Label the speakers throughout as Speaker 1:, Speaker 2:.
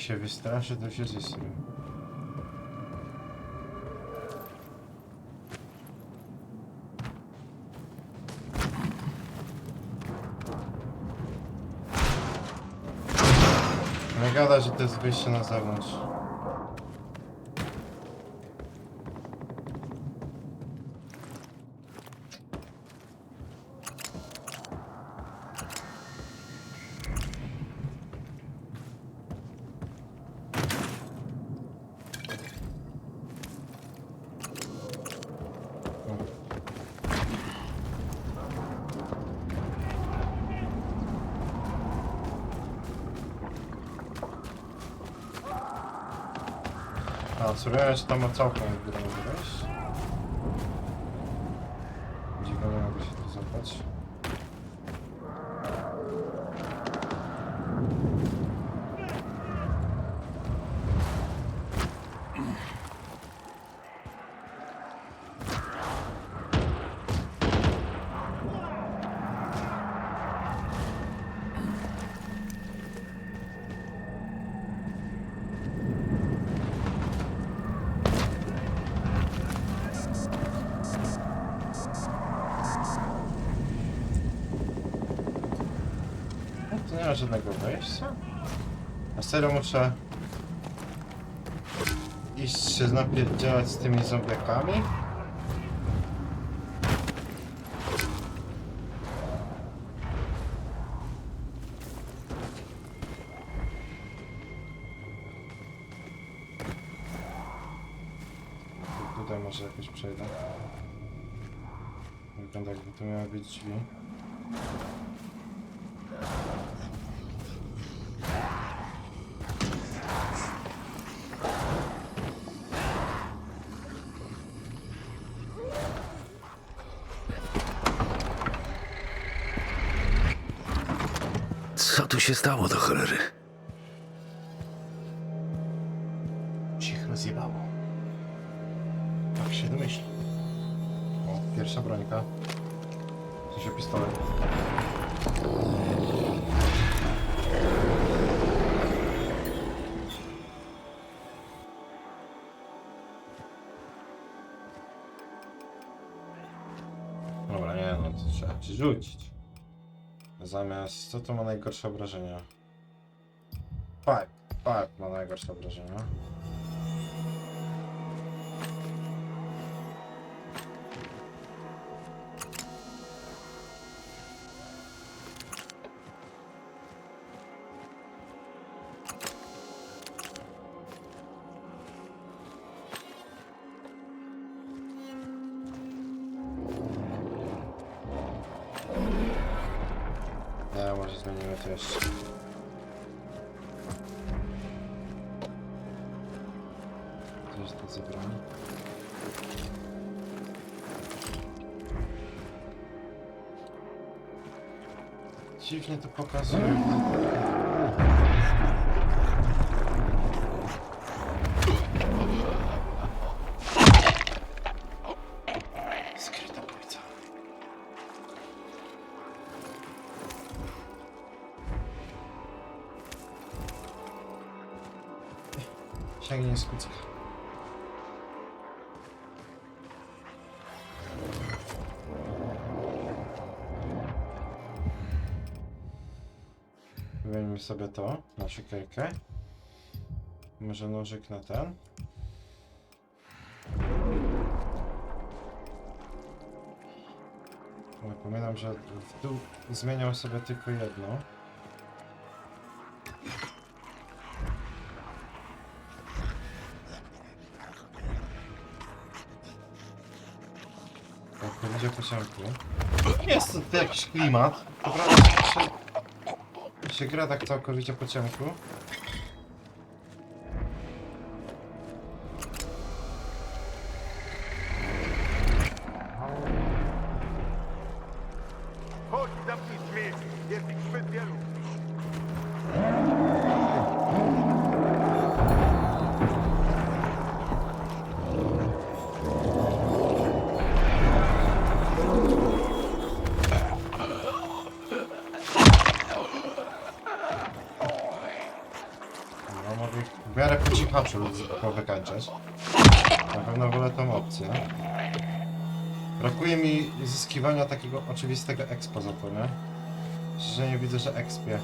Speaker 1: Jak się wystraszy, to się zysuje. Nie gada, że to jest wyjście na zewnątrz. A, surowe czy tam całkiem w górę mogę wejść? Dziwnie mogę się tu złapać. No, tu nie ma żadnego wejścia. A serio muszę iść się napierdzielać z tymi zombiakami? Tu- Tutaj może jakoś przejdę. Wygląda jakby tu miały być drzwi.
Speaker 2: Co tu się stało do cholery?
Speaker 1: się ich rozjebało. Tak się domyśla. O, pierwsza brońka. To się pistolet. Dobra, nie no, to trzeba ci rzucić. Zamiast, co to ma najgorsze obrażenia? Pipe, pipe ma najgorsze obrażenia. Co jest to za broń? Dziwnie to pokazuje. Kucyka. Weźmy sobie to na siekierkę. Może nożyk na ten. Ale pamiętam, że w dół zmieniał sobie tylko jedno. Pociągu. Jest to jakiś klimat. To prawda, się, się gra tak całkowicie po ciemku. Po cichaczu powykańczać. Na pewno wolę tą opcję. Brakuje mi zyskiwania takiego oczywistego expo za to, nie? Że nie widzę, że expie.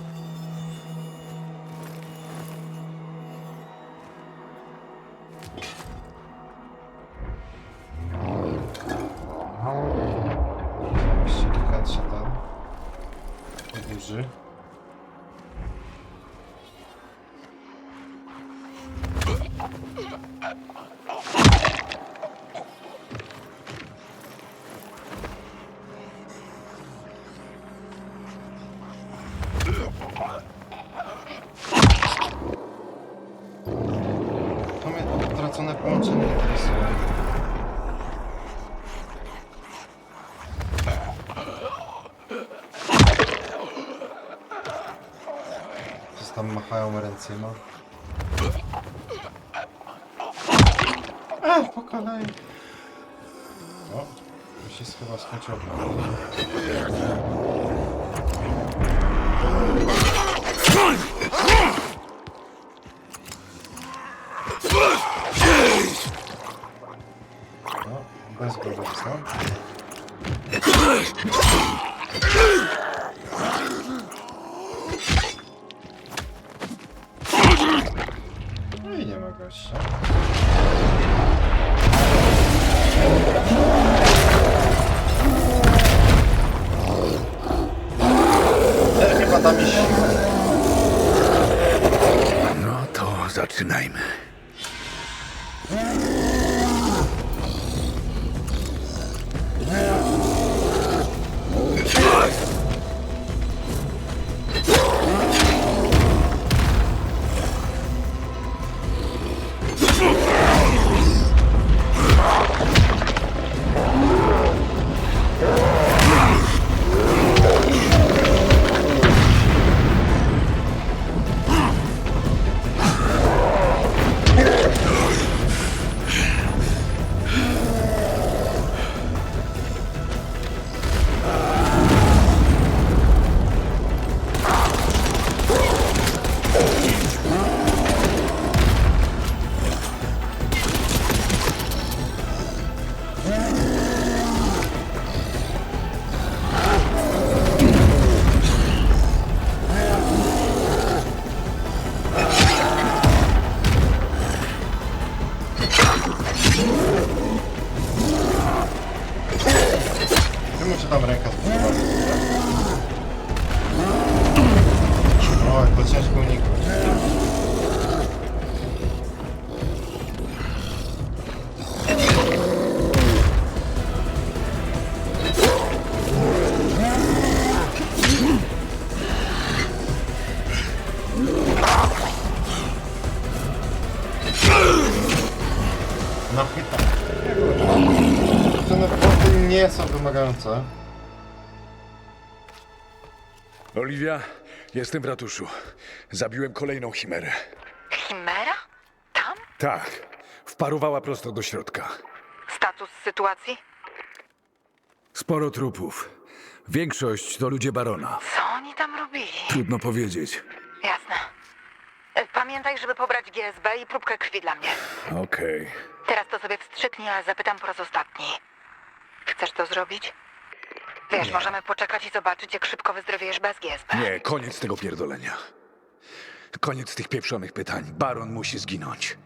Speaker 1: Mnie utracone połączenie interesuje. Coś tam machają ręcyma. A, po kolei. O, już się chyba skończyło. Gorąca. No i nie ma gościa. Chyba mi siłę.
Speaker 2: No to zaczynajmy.
Speaker 1: Na chyta. Te boty nie są wymagające.
Speaker 2: Oliwia, jestem w ratuszu. Zabiłem kolejną chimerę.
Speaker 3: Chimera? Tam?
Speaker 2: Tak, wparowała prosto do środka.
Speaker 3: Status sytuacji?
Speaker 2: Sporo trupów. Większość to ludzie barona.
Speaker 3: Co oni tam robili?
Speaker 2: Trudno powiedzieć.
Speaker 3: E, Pamiętaj, żeby pobrać GSB i próbkę krwi dla mnie.
Speaker 2: Okej.
Speaker 3: Teraz to sobie wstrzyknij, a zapytam po raz ostatni. Chcesz to zrobić? Wiesz, możemy poczekać i zobaczyć, jak szybko wyzdrowiejesz bez GSB.
Speaker 2: Nie, koniec tego pierdolenia. Koniec tych pieprzonych pytań. Baron musi zginąć.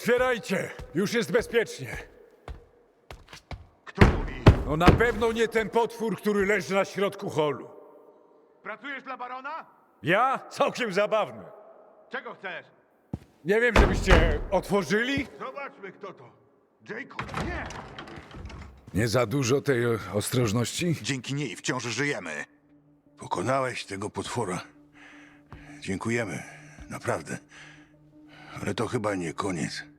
Speaker 2: Otwierajcie! Już jest bezpiecznie.
Speaker 4: Kto mówi?
Speaker 2: No na pewno nie ten potwór, który leży na środku holu.
Speaker 4: Pracujesz dla barona?
Speaker 2: Ja? Całkiem zabawny.
Speaker 4: Czego chcesz?
Speaker 2: Nie wiem, żebyście otworzyli?
Speaker 4: Zobaczmy, kto to. Jacob, nie!
Speaker 2: Nie za dużo tej e, ostrożności?
Speaker 5: Dzięki niej wciąż żyjemy.
Speaker 6: Pokonałeś tego potwora. Dziękujemy, naprawdę. Ale to chyba nie koniec.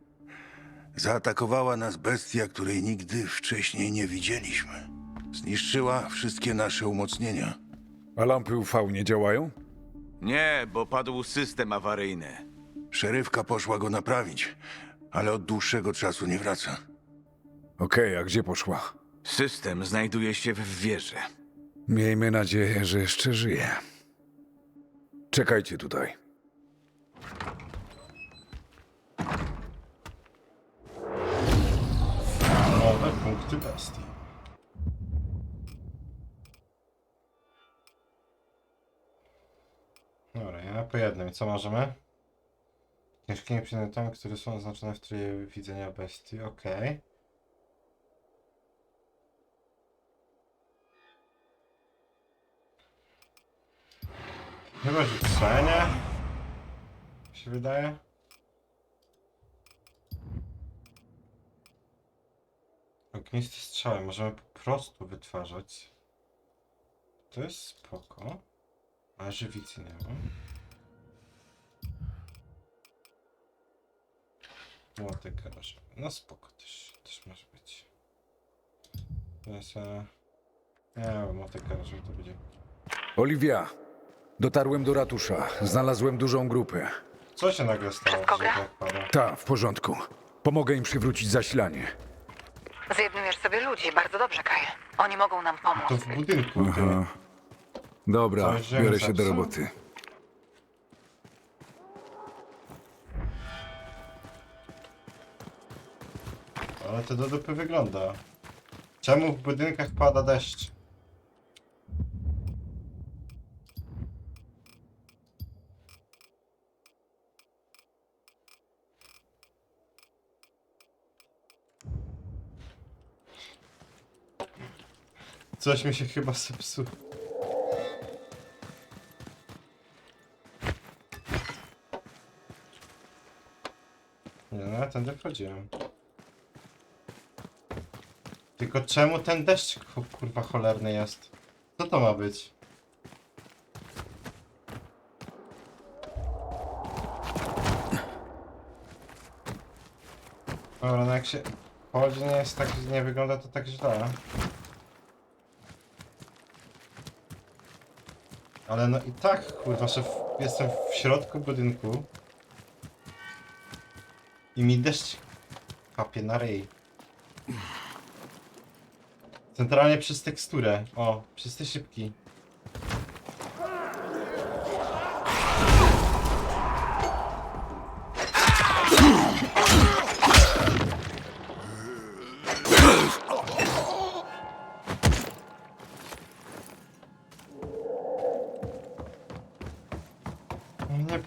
Speaker 6: Zaatakowała nas bestia, której nigdy wcześniej nie widzieliśmy. Zniszczyła wszystkie nasze umocnienia.
Speaker 2: A lampy UV nie działają?
Speaker 5: Nie, bo padł system awaryjny.
Speaker 6: Szerywka poszła go naprawić, ale od dłuższego czasu nie wraca.
Speaker 2: Okej, a gdzie poszła?
Speaker 5: System znajduje się w wieży.
Speaker 2: Miejmy nadzieję, że jeszcze żyje. Czekajcie tutaj.
Speaker 1: Punkty bestii. Dobra, ja po jednym. Co możemy? Ciężkimi przedmiotami, które są oznaczone w trybie widzenia bestii. Okej. Chyba rzucenie. Mi się wydaje. Ogniste strzały możemy po prostu wytwarzać. To jest spoko. Ale żywicy nie mam. Młotek garażowy. No spoko też, też może być. Teraz e... Nie młotek garażowy to będzie.
Speaker 2: Oliwia, dotarłem do ratusza. Znalazłem dużą grupę.
Speaker 1: Co się nagle stało, że tak pada?
Speaker 2: Ta, w porządku. Pomogę im przywrócić zasilanie.
Speaker 3: Zjednujesz sobie ludzi, bardzo dobrze, Kaj. Oni mogą nam pomóc.
Speaker 1: To w budynku. ty.
Speaker 2: Aha. Dobra,
Speaker 1: Coś
Speaker 2: biorę się do
Speaker 1: zepsuł?
Speaker 2: roboty.
Speaker 1: Ale to do dupy wygląda. Czemu w budynkach pada deszcz? Coś mi się chyba zepsuło. Nie no, ja tędy wchodziłem. Tylko czemu ten deszcz ku- kurwa cholerny jest? Co to ma być? Dobra, no jak się chodzi, nie jest tak, nie wygląda to tak źle. Ale no i tak, kurwa, że w, jestem w środku budynku. I mi deszcz kapie na ryj. Centralnie przez teksturę. O, przez te szybki.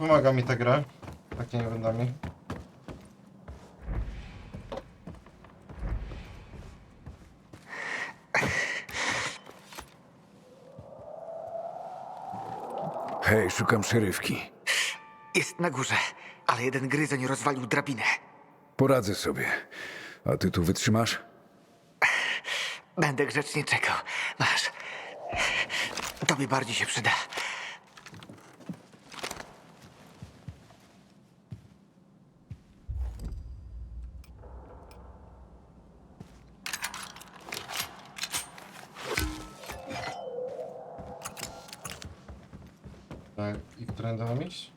Speaker 1: Pomaga mi ta gra. Takimi rundami.
Speaker 2: Hej, szukam szerywki.
Speaker 7: Jest na górze, ale jeden gryzoń rozwalił drabinę.
Speaker 2: Poradzę sobie. A ty tu wytrzymasz?
Speaker 7: Będę grzecznie czekał. Masz. Tobie bardziej się przyda.
Speaker 1: Tak, i którędy mam iść?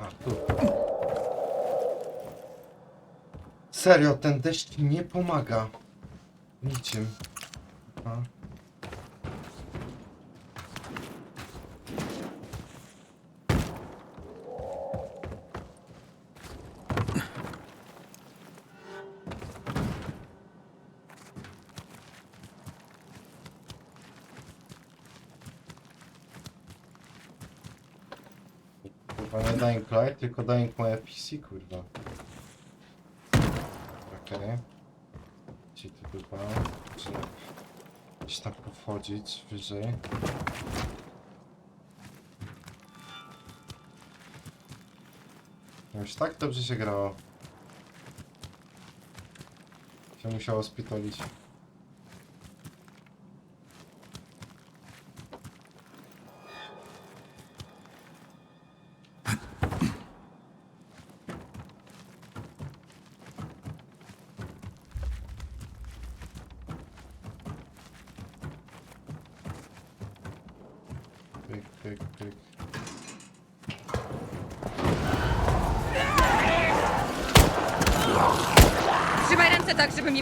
Speaker 1: A, tu. Serio, ten deszcz nie pomaga. Niczym. A. tylko Dying moje PC, kurwa. Okej. Gdzie tu chyba? Czy gdzieś tam powchodzić wyżej? Już tak dobrze się grało. Się musiało spitolić.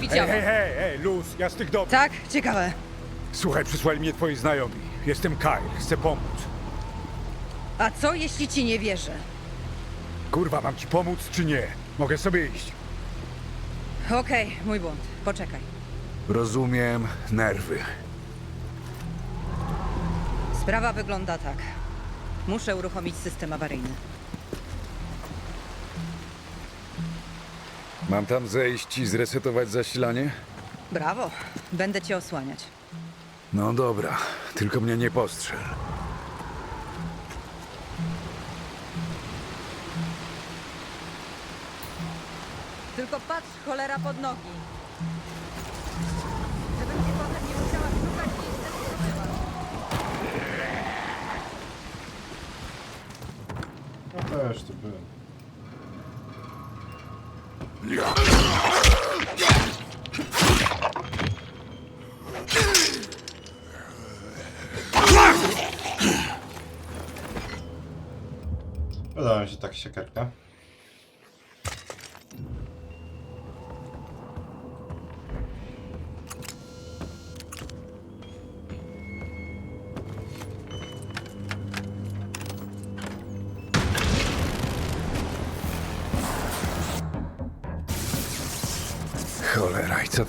Speaker 8: Tak, żebym nie
Speaker 9: Hej,
Speaker 8: widziała.
Speaker 9: hej, hej, hej, luz, ja z tych dobrych.
Speaker 8: Tak? Ciekawe.
Speaker 9: Słuchaj, przysłali mnie twoi znajomi. Jestem Kyle, chcę pomóc.
Speaker 8: A co jeśli ci nie wierzę?
Speaker 9: Kurwa, mam ci pomóc czy nie? Mogę sobie iść.
Speaker 8: Okej, mój błąd. Poczekaj.
Speaker 2: Rozumiem nerwy.
Speaker 8: Sprawa wygląda tak. Muszę uruchomić system awaryjny.
Speaker 2: Mam tam zejść i zresetować zasilanie?
Speaker 8: Brawo. Będę cię osłaniać.
Speaker 2: No dobra, tylko mnie nie postrzel.
Speaker 8: Tylko patrz, cholera, pod nogi. Żebym cię potem nie musiała szukać miejsca, gdzie byłaś.
Speaker 1: To już tu byłem. Podoba mi się tak siekierka.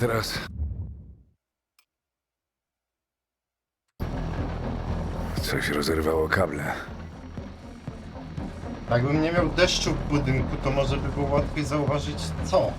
Speaker 2: Teraz? Coś rozerwało kable.
Speaker 1: Jakbym nie miał deszczu w budynku, to może by było łatwiej zauważyć co.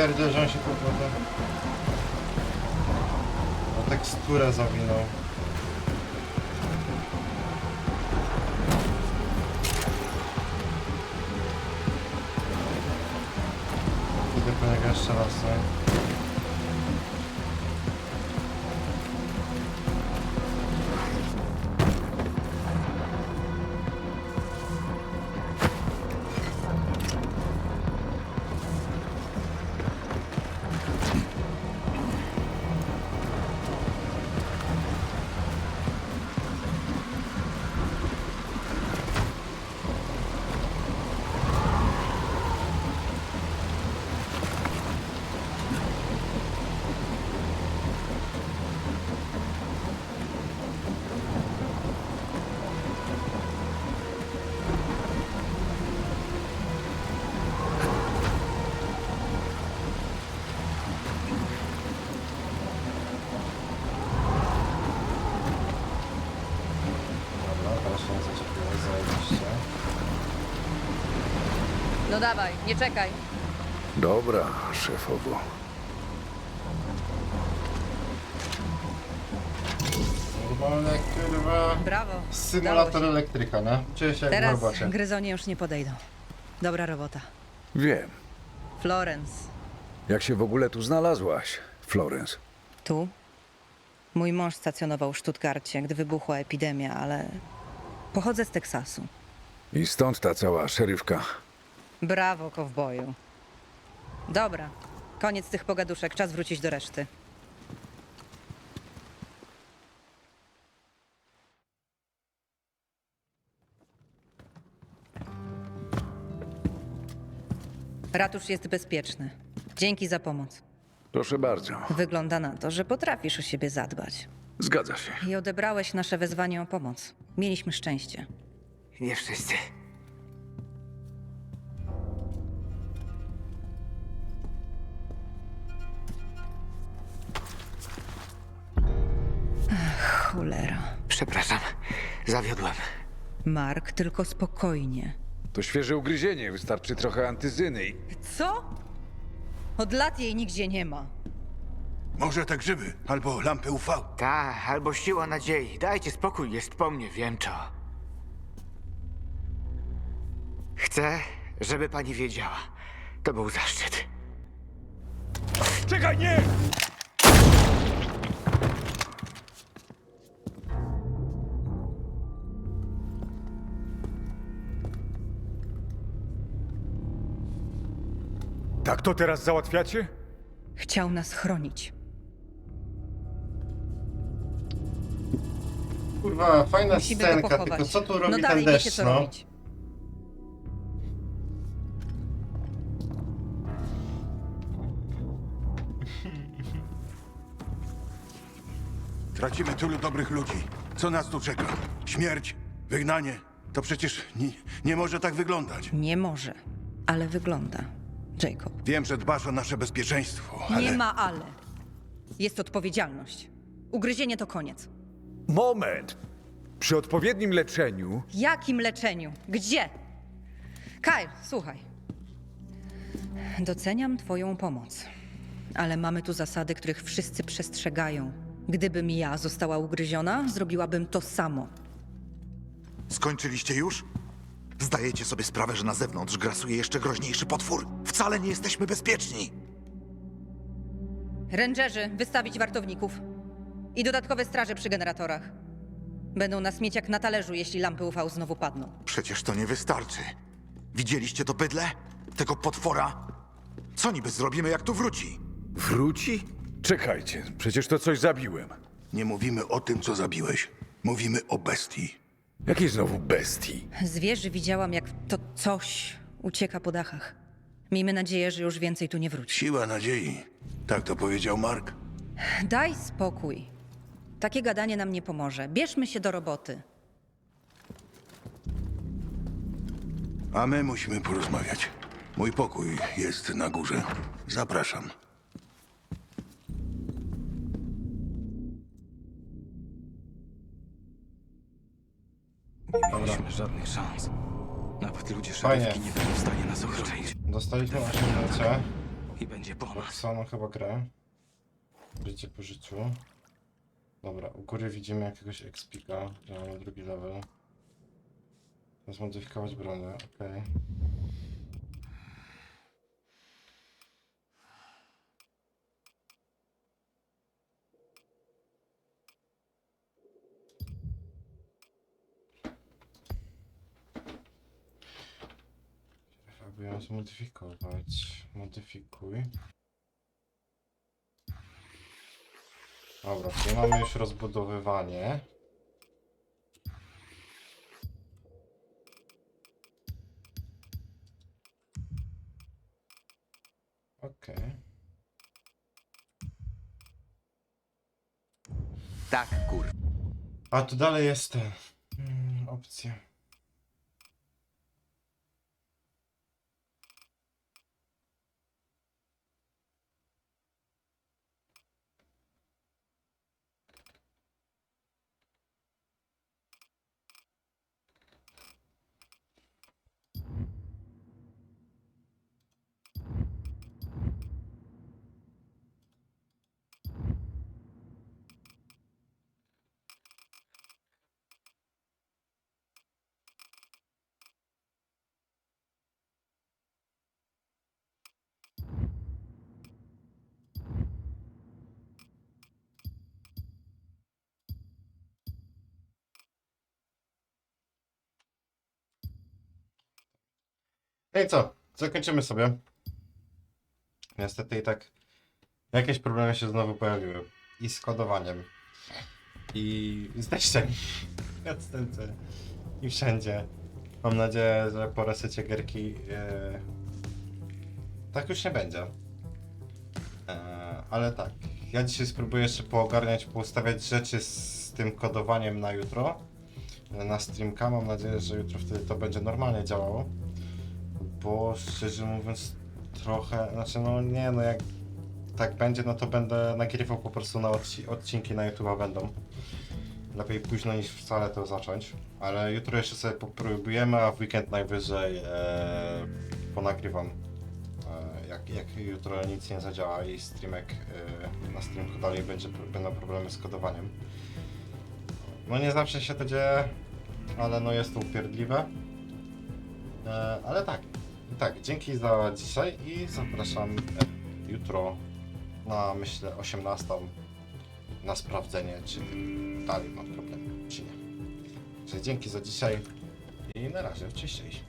Speaker 1: A pierdzie, że on się po prostu... O teksturę zawinął. za.
Speaker 8: No dawaj, nie czekaj.
Speaker 2: Dobra, szefowo.
Speaker 1: Normalne, kurwa...
Speaker 8: Brawo.
Speaker 1: Symulator elektryka, nie? Czuję się jak
Speaker 8: Teraz
Speaker 1: robocie.
Speaker 8: gryzonie już nie podejdą. Dobra robota.
Speaker 2: Wiem.
Speaker 8: Florence,
Speaker 2: Jak się w ogóle tu znalazłaś, Florence?
Speaker 8: tu? Mój mąż stacjonował w Stuttgarcie, gdy wybuchła epidemia, ale pochodzę z Teksasu.
Speaker 2: I stąd ta cała szeryfka.
Speaker 8: Brawo, kowboju. Dobra, koniec tych pogaduszek, czas wrócić do reszty. Ratusz jest bezpieczny. Dzięki za pomoc.
Speaker 2: Proszę bardzo.
Speaker 8: Wygląda na to, że potrafisz o siebie zadbać.
Speaker 2: Zgadza się.
Speaker 8: I odebrałeś nasze wezwanie o pomoc. Mieliśmy szczęście.
Speaker 7: Nie wszyscy.
Speaker 8: Cholera.
Speaker 7: Przepraszam. Zawiodłem.
Speaker 8: Mark, tylko spokojnie.
Speaker 2: To świeże ugryzienie, wystarczy trochę antyzyny i...
Speaker 8: Co? Od lat jej nigdzie nie ma.
Speaker 6: Może te grzyby, albo lampy UV.
Speaker 7: Ta, albo siła nadziei. Dajcie spokój, jest po mnie, wiem co. Chcę, żeby pani wiedziała. To był zaszczyt.
Speaker 9: Czekaj, nie! Tak to teraz załatwiacie?
Speaker 8: Chciał nas chronić.
Speaker 1: Kurwa, fajna
Speaker 8: Musimy go
Speaker 1: scenka,
Speaker 8: pochować.
Speaker 1: tylko co tu robi
Speaker 8: no
Speaker 1: ten
Speaker 8: dalej,
Speaker 1: deszcz,
Speaker 8: wiecie co
Speaker 1: no?
Speaker 8: robić.
Speaker 6: Tracimy tylu dobrych ludzi. Co nas tu czeka? Śmierć? Wygnanie? To przecież nie, nie może tak wyglądać.
Speaker 8: Nie może, ale wygląda. Jacob.
Speaker 6: Wiem, że dbasz o nasze bezpieczeństwo, ale...
Speaker 8: Nie ma ale. Jest odpowiedzialność. Ugryzienie to koniec.
Speaker 9: Moment! Przy odpowiednim leczeniu
Speaker 8: Jakim leczeniu? Gdzie? Kyle, słuchaj. Doceniam Twoją pomoc, ale mamy tu zasady, których wszyscy przestrzegają. Gdybym ja została ugryziona, zrobiłabym to samo.
Speaker 10: Skończyliście już? Zdajecie sobie sprawę, że na zewnątrz grasuje jeszcze groźniejszy potwór? Wcale nie jesteśmy bezpieczni!
Speaker 8: Rangerzy, wystawić wartowników. I dodatkowe straże przy generatorach. Będą nas mieć jak na talerzu, jeśli lampy UV znowu padną.
Speaker 10: Przecież to nie wystarczy. Widzieliście to bydle? Tego potwora? Co niby zrobimy, jak tu wróci?
Speaker 2: Wróci? Czekajcie, przecież to coś zabiłem.
Speaker 6: Nie mówimy o tym, co zabiłeś. Mówimy o bestii.
Speaker 2: Jakiej znowu bestii?
Speaker 8: Z wieży widziałam, jak to coś ucieka po dachach. Miejmy nadzieję, że już więcej tu nie wróci.
Speaker 6: Siła nadziei. Tak to powiedział Mark.
Speaker 8: Daj spokój. Takie gadanie nam nie pomoże. Bierzmy się do roboty.
Speaker 6: A my musimy porozmawiać. Mój pokój jest na górze. Zapraszam.
Speaker 1: Dobra.
Speaker 7: Mieliśmy żadnych szans. Nawet ludzie
Speaker 1: Fajnie.
Speaker 7: szeryfki nie byli w stanie nas ochronić.
Speaker 1: Dostaliśmy osiągnięcie.
Speaker 7: I będzie po nas.
Speaker 1: Chyba grę. Życie po życiu. Dobra, u góry widzimy jakiegoś expika, gdzie mamy drugi level. Zmodyfikować bronię, okej. Aby ją zmodyfikować. Modyfikuj. Dobra, tu mamy już rozbudowywanie. Okej.
Speaker 5: Tak, kur...
Speaker 1: A tu dalej jest ten. Mm, opcja. No i co? Zakończymy sobie. Niestety i tak jakieś problemy się znowu pojawiły. I z kodowaniem. I z deszczem. W cutscence. I wszędzie. Mam nadzieję, że po resecie gierki e, tak już nie będzie. E, ale tak. Ja dzisiaj spróbuję jeszcze poogarniać, poustawiać rzeczy z tym kodowaniem na jutro. Na streamka. Mam nadzieję, że jutro wtedy to będzie normalnie działało bo szczerze mówiąc trochę, znaczy no nie no jak tak będzie, no to będę nagrywał po prostu na odci odcinki na YouTube będą. Lepiej późno niż wcale to zacząć, ale jutro jeszcze sobie popróbujemy, a w weekend najwyżej e, ponagrywam. E, jak, jak jutro nic nie zadziała i streamek e, na streamku dalej będzie, będą problemy z kodowaniem. No nie zawsze się to dzieje, ale no jest to upierdliwe. E, ale tak, tak, dzięki za dzisiaj i zapraszam jutro na myślę 18 na sprawdzenie, czy dalej mam problemy, czy nie. Także dzięki za dzisiaj i na razie, cześć. cześć.